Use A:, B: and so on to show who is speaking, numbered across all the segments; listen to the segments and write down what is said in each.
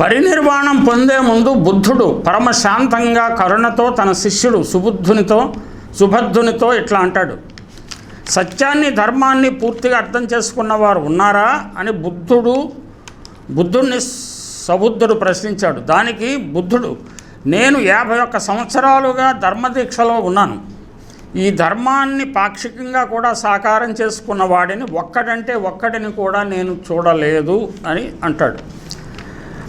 A: పరినిర్వాణం పొందే ముందు బుద్ధుడు పరమశాంతంగా కరుణతో తన శిష్యుడు సుబుద్ధునితో సుబద్ధునితో ఇట్లా అంటాడు. సత్యాన్ని ధర్మాన్ని పూర్తిగా అర్థం చేసుకున్న వారు ఉన్నారా అని బుద్ధుడు బుద్ధుడిని సబుద్ధుడు ప్రశ్నించాడు. దానికి బుద్ధుడు నేను యాభై ఒక్క సంవత్సరాలుగా ధర్మదీక్షలో ఉన్నాను. ఈ ధర్మాన్ని పాక్షికంగా కూడా సాకారం చేసుకున్న వాడిని ఒక్కడంటే ఒక్కడిని కూడా నేను చూడలేదు అని అంటాడు.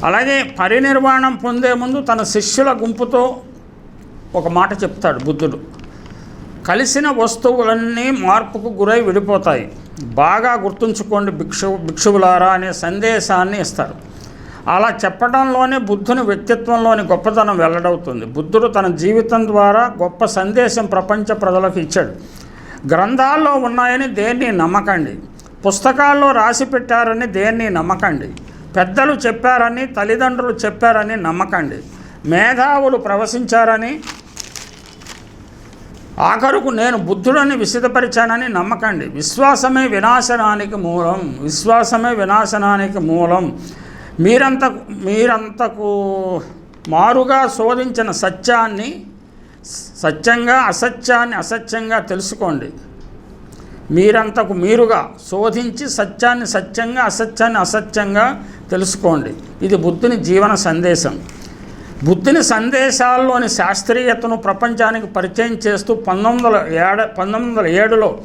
A: అలాగే పరినిర్వాణం పొందే ముందు తన శిష్యుల గుంపుతో ఒక మాట చెప్తాడు బుద్ధుడు. కలిసిన వస్తువులన్నీ మార్పుకు గురై విడిపోతాయి. బాగా గుర్తుంచుకోండి భిక్షు భిక్షువులారా అనే సందేశాన్ని ఇస్తారు అలా చెప్పడంలోనే బుద్ధుని వ్యక్తిత్వంలోని గొప్పతనం వెల్లడవుతుంది. బుద్ధుడు తన జీవితం ద్వారా గొప్ప సందేశం ప్రపంచ ప్రజలకు ఇచ్చాడు. గ్రంథాల్లో ఉన్నాయని దేన్ని నమ్మకండి? పుస్తకాల్లో రాసి పెట్టారని దేన్ని నమ్మకండి? పెద్దలు చెప్పారని తల్లిదండ్రులు చెప్పారని నమ్మకండి. మేధావులు ప్రవశించారని ఆఖరుకు నేను బుద్ధుడని విసిదపరిచానని నమ్మకండి. విశ్వాసమే వినాశనానికి మూలం. విశ్వాసమే వినాశనానికి మూలం. మీరంత మీరంతకు మారుగా శోధించిన సత్యాన్ని సత్యంగా అసత్యాన్ని అసత్యంగా తెలుసుకోండి. మీరంతకు మీరుగా శోధించి సత్యాన్ని సత్యంగా అసత్యాన్ని అసత్యంగా తెలుసుకోండి. ఇది బుద్ధుని జీవన సందేశం. బుద్ధుని సందేశాల్లోని శాస్త్రీయతను ప్రపంచానికి పరిచయం చేస్తూ పంతొమ్మిది వందల ఏడ పంతొమ్మిది వందల ఏడులో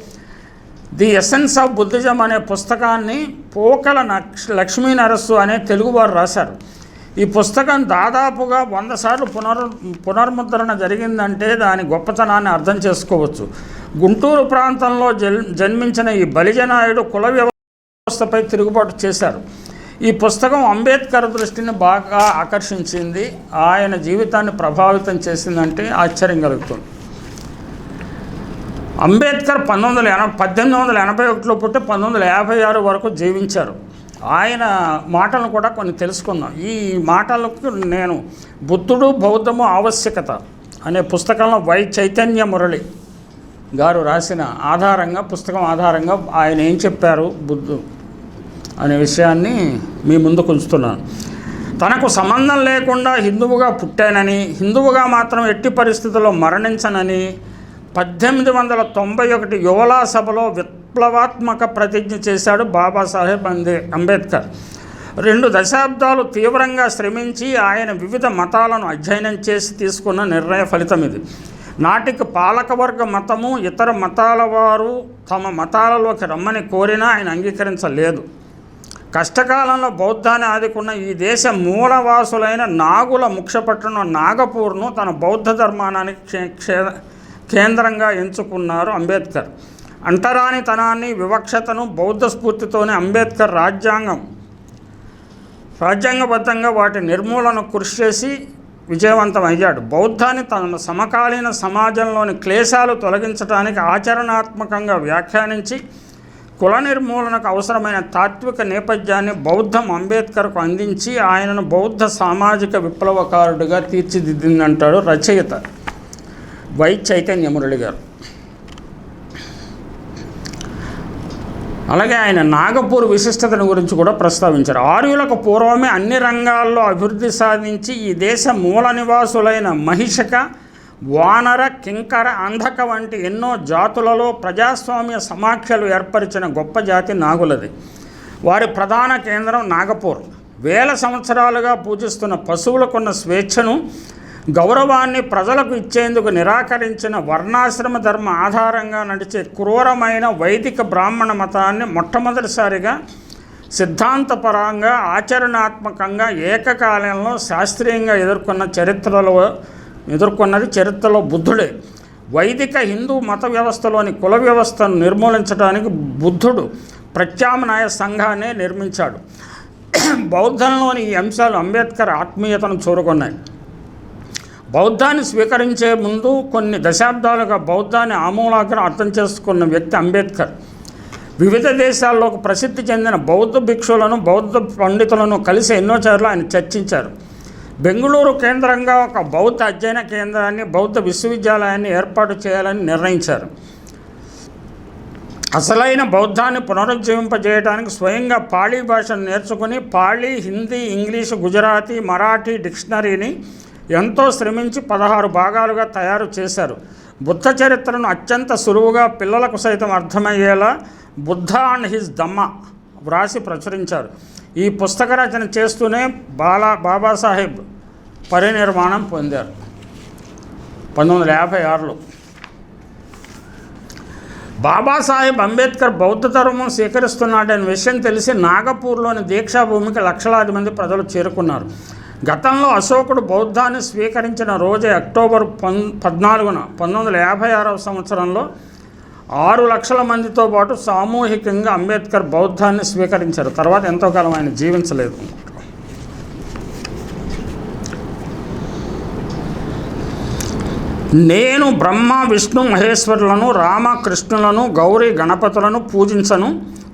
A: ది ఎసెన్స్ ఆఫ్ బుద్ధిజం అనే పుస్తకాన్ని పోకల నక్ష లక్ష్మీ నరస్సు అనే తెలుగువారు రాశారు. ఈ పుస్తకం దాదాపుగా వంద సార్లు పునర్ పునర్ముద్రణ జరిగిందంటే దాని గొప్పతనాన్ని అర్థం చేసుకోవచ్చు. గుంటూరు ప్రాంతంలో జన్మించిన ఈ బలిజనాయుడు కుల వ్యవస్థపై తిరుగుబాటు చేశారు. ఈ పుస్తకం అంబేద్కర్ దృష్టిని బాగా ఆకర్షించింది. ఆయన జీవితాన్ని ప్రభావితం చేసిందంటే ఆశ్చర్యం కలుగుతుంది. అంబేద్కర్ పంతొమ్మిది వందల ఎనభై పద్దెనిమిది వందల ఎనభై ఒకటిలో పుట్టి పంతొమ్మిది వందల యాభై ఆరు వరకు జీవించారు. ఆయన మాటలను కూడా కొన్ని తెలుసుకుందాం. ఈ మాటలకు నేను బుద్ధుడు బౌద్ధము ఆవశ్యకత అనే పుస్తకంలో వై చైతన్య మురళి గారు రాసిన ఆధారంగా పుస్తకం ఆధారంగా ఆయన ఏం చెప్పారు? బుద్ధు అనే విషయాన్ని మీ ముందుకు ఉంచుతున్నాను. తనకు సంబంధం లేకుండా హిందువుగా పుట్టానని హిందువుగా మాత్రం ఎట్టి పరిస్థితుల్లో మరణించనని పద్దెనిమిది వందల తొంభై ఒకటి యువలా సభలో విప్లవాత్మక ప్రతిజ్ఞ చేశాడు బాబాసాహెబ్ అందే అంబేద్కర్. రెండు దశాబ్దాలు తీవ్రంగా శ్రమించి ఆయన వివిధ మతాలను అధ్యయనం చేసి తీసుకున్న నిర్ణయ ఫలితం ఇది. నాటికి పాలకవర్గ మతము ఇతర మతాల వారు తమ మతాలలోకి రమ్మని కోరినా ఆయన అంగీకరించలేదు. కష్టకాలంలో బౌద్ధాన్ని ఆదుకున్న ఈ దేశ మూలవాసులైన నాగుల ముఖ్యపట్టణం నాగపూర్ను తన బౌద్ధ ధర్మానానికి క్షే- క్షే- కేంద్రంగా ఎంచుకున్నారు అంబేద్కర్. అంటరానితనాన్ని వివక్షతను బౌద్ధ స్ఫూర్తితోనే అంబేద్కర్ రాజ్యాంగం. రాజ్యాంగబద్ధంగా వాటి నిర్మూలన కృషి చేసి విజయవంతం అయ్యాడు బౌద్ధాన్ని తన సమకాలీన సమాజంలోని క్లేశాలు తొలగించడానికి ఆచరణాత్మకంగా వ్యాఖ్యానించి కుల నిర్మూలనకు అవసరమైన తాత్విక నేపథ్యాన్ని బౌద్ధం అంబేద్కర్కు అందించి ఆయనను బౌద్ధ సామాజిక విప్లవకారుడిగా తీర్చిదిద్దిందంటాడు రచయిత వై చైతన్య మురళి గారు. అలాగే ఆయన నాగపూర్ విశిష్టతను గురించి కూడా ప్రస్తావించారు. ఆర్యులకు పూర్వమే అన్ని రంగాల్లో అభివృద్ధి సాధించి ఈ దేశ మూల నివాసులైన మహిషక వానర కింకర అంధక వంటి ఎన్నో జాతులలో ప్రజాస్వామ్య సమాఖ్యలు ఏర్పరిచిన గొప్ప జాతి నాగులది. వారి ప్రధాన కేంద్రం నాగపూర్. వేల సంవత్సరాలుగా పూజిస్తున్న పశువులకున్న స్వేచ్ఛను గౌరవాన్ని ప్రజలకు ఇచ్చేందుకు నిరాకరించిన వర్ణాశ్రమ ధర్మ ఆధారంగా నడిచే క్రూరమైన వైదిక బ్రాహ్మణ మతాన్ని మొట్టమొదటిసారిగా సిద్ధాంతపరంగా ఆచరణాత్మకంగా ఏకకాలంలో శాస్త్రీయంగా ఎదుర్కొన్న చరిత్రలో ఎదుర్కొన్నది చరిత్రలో బుద్ధుడే. వైదిక హిందూ మత వ్యవస్థలోని కుల వ్యవస్థను నిర్మూలించడానికి బుద్ధుడు ప్రత్యామ్నాయ సంఘాన్ని నిర్మించాడు. బౌద్ధంలోని ఈ అంశాలు అంబేద్కర్ ఆత్మీయతను చూరుకున్నాయి. బౌద్ధాన్ని స్వీకరించే ముందు కొన్ని దశాబ్దాలుగా బౌద్ధాన్ని ఆమూలాగ్ర అర్థం చేసుకున్న వ్యక్తి అంబేద్కర్. వివిధ దేశాల్లోకి ప్రసిద్ధి చెందిన బౌద్ధ భిక్షులను బౌద్ధ పండితులను కలిసి ఎన్నోసార్లు ఆయన చర్చించారు. బెంగళూరు కేంద్రంగా ఒక బౌద్ధ అధ్యయన కేంద్రాన్ని బౌద్ధ విశ్వవిద్యాలయాన్ని ఏర్పాటు చేయాలని నిర్ణయించారు. అసలైన బౌద్ధాన్ని పునరుజ్జీవింపజేయడానికి స్వయంగా పాళీ భాషను నేర్చుకుని పాళీ హిందీ ఇంగ్లీషు గుజరాతీ మరాఠీ డిక్షనరీని ఎంతో శ్రమించి పదహారు భాగాలుగా తయారు చేశారు. బుద్ధ చరిత్రను అత్యంత సులువుగా పిల్లలకు సైతం అర్థమయ్యేలా బుద్ధ అండ్ హిజ్ దమ్మ వ్రాసి ప్రచురించారు. ఈ పుస్తక రచన చేస్తూనే బాలా బాబాసాహెబ్ పరినిర్మాణం పొందారు. పంతొమ్మిది వందల యాభై ఆరులో బాబాసాహెబ్ అంబేద్కర్ బౌద్ధ ధర్మం స్వీకరిస్తున్నాడనే విషయం తెలిసి నాగపూర్లోని దీక్షాభూమికి లక్షలాది మంది ప్రజలు చేరుకున్నారు. గతంలో అశోకుడు బౌద్ధాన్ని స్వీకరించిన రోజే అక్టోబర్ పన్ పద్నాలుగున పంతొమ్మిది వందల యాభై ఆరవ సంవత్సరంలో ఆరు లక్షల మందితో పాటు సామూహికంగా అంబేద్కర్ బౌద్ధాన్ని స్వీకరించారు. తర్వాత ఎంతో కాలం ఆయన జీవించలేదు. నేను బ్రహ్మ విష్ణు మహేశ్వరులను రామకృష్ణులను గౌరీ గణపతులను పూజించను.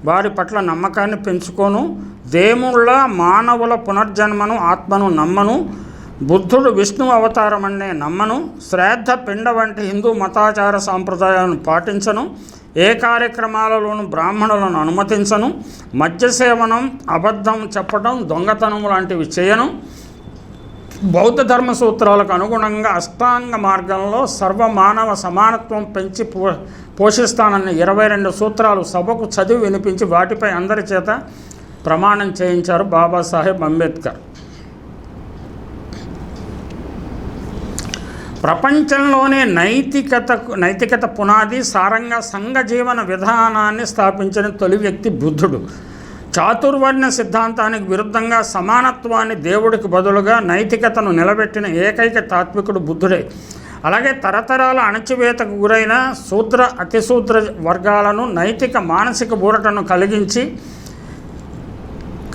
A: వారి పట్ల నమ్మకాన్ని పెంచుకోను. దేవుళ్ళ మానవుల పునర్జన్మను ఆత్మను నమ్మను. బుద్ధుడు విష్ణు అవతారమనే నమ్మను. శ్రాద్ధ పిండ వంటి హిందూ మతాచార సాంప్రదాయాలను పాటించను. ఏ కార్యక్రమాలలోనూ బ్రాహ్మణులను అనుమతించను. మద్య సేవనం అబద్ధం చెప్పడం దొంగతనం లాంటివి చేయను. బౌద్ధ ధర్మ సూత్రాలకు అనుగుణంగా అష్టాంగ మార్గంలో సర్వమానవ సమానత్వం పెంచి పో పోషిస్తానన్న ఇరవై రెండు సూత్రాలు సభకు చదివి వినిపించి వాటిపై అందరి చేత ప్రమాణం చేయించారు బాబాసాహెబ్ అంబేద్కర్. ప్రపంచంలోనే నైతికతకు నైతికత పునాది సారంగా సంఘ జీవన విధానాన్ని స్థాపించిన తొలి వ్యక్తి బుద్ధుడు. చాతుర్వర్ణ సిద్ధాంతానికి విరుద్ధంగా సమానత్వాన్ని దేవుడికి బదులుగా నైతికతను నిలబెట్టిన ఏకైక తాత్వికుడు బుద్ధుడే. అలాగే తరతరాల అణచివేతకు గురైన శూద్ర అతిశూద్ర వర్గాలను నైతిక మానసిక బూరటను కలిగించి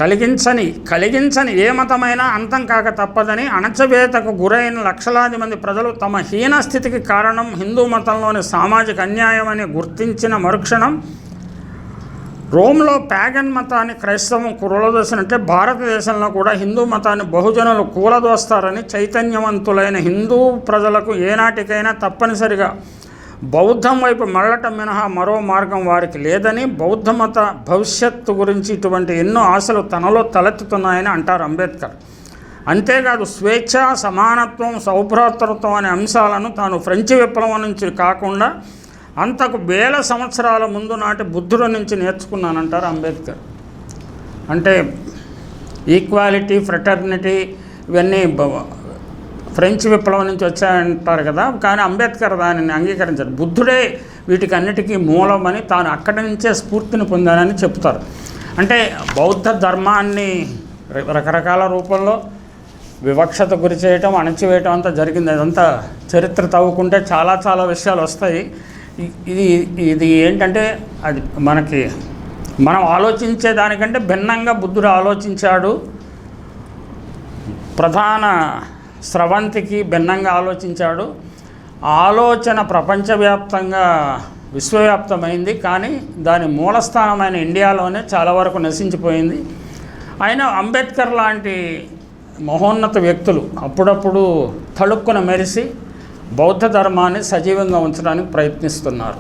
A: కలిగించని కలిగించని ఏ మతమైనా అంతం కాక తప్పదని అణచవేతకు గురైన లక్షలాది మంది ప్రజలు తమ హీన స్థితికి కారణం హిందూ మతంలోని సామాజిక అన్యాయం అని గుర్తించిన మరుక్షణం రోమ్లో ప్యాగన్ మతాన్ని క్రైస్తవం కూలదోసినట్టే భారతదేశంలో కూడా హిందూ మతాన్ని బహుజనులు కూలదోస్తారని చైతన్యవంతులైన హిందూ ప్రజలకు ఏనాటికైనా తప్పనిసరిగా బౌద్ధం వైపు మళ్ళటం మినహా మరో మార్గం వారికి లేదని బౌద్ధ మత భవిష్యత్తు గురించి ఇటువంటి ఎన్నో ఆశలు తనలో తలెత్తుతున్నాయని అంటారు అంబేద్కర్. అంతేకాదు స్వేచ్ఛ సమానత్వం సౌభ్రాతృత్వం అనే అంశాలను తాను ఫ్రెంచి విప్లవం నుంచి కాకుండా అంతకు వేల సంవత్సరాల ముందు నాటి బుద్ధుడు నుంచి నేర్చుకున్నానంటారు అంబేద్కర్. అంటే ఈక్వాలిటీ ఫ్రెటర్నిటీ ఇవన్నీ ఫ్రెంచ్ విప్లవం నుంచి వచ్చాయంటారు కదా కానీ అంబేద్కర్ దానిని అంగీకరించారు. బుద్ధుడే వీటికి అన్నిటికీ మూలమని తాను అక్కడి నుంచే స్ఫూర్తిని పొందానని చెప్తారు. అంటే బౌద్ధ ధర్మాన్ని రకరకాల రూపంలో వివక్షత గురి చేయటం అణచివేయటం అంతా జరిగింది. అదంతా చరిత్ర తవ్వుకుంటే చాలా చాలా విషయాలు వస్తాయి. ఇది ఇది ఏంటంటే అది మనకి మనం ఆలోచించే దానికంటే భిన్నంగా బుద్ధుడు ఆలోచించాడు. ప్రధాన స్రవంతికి భిన్నంగా ఆలోచించాడు. ఆలోచన ప్రపంచవ్యాప్తంగా విశ్వవ్యాప్తమైంది కానీ దాని మూలస్థానమైన ఇండియాలోనే చాలా వరకు నశించిపోయింది. అయినా అంబేద్కర్ లాంటి మహోన్నత వ్యక్తులు అప్పుడప్పుడు తళుక్కున మెరిసి బౌద్ధ ధర్మాన్ని సజీవంగా ఉంచడానికి ప్రయత్నిస్తున్నారు.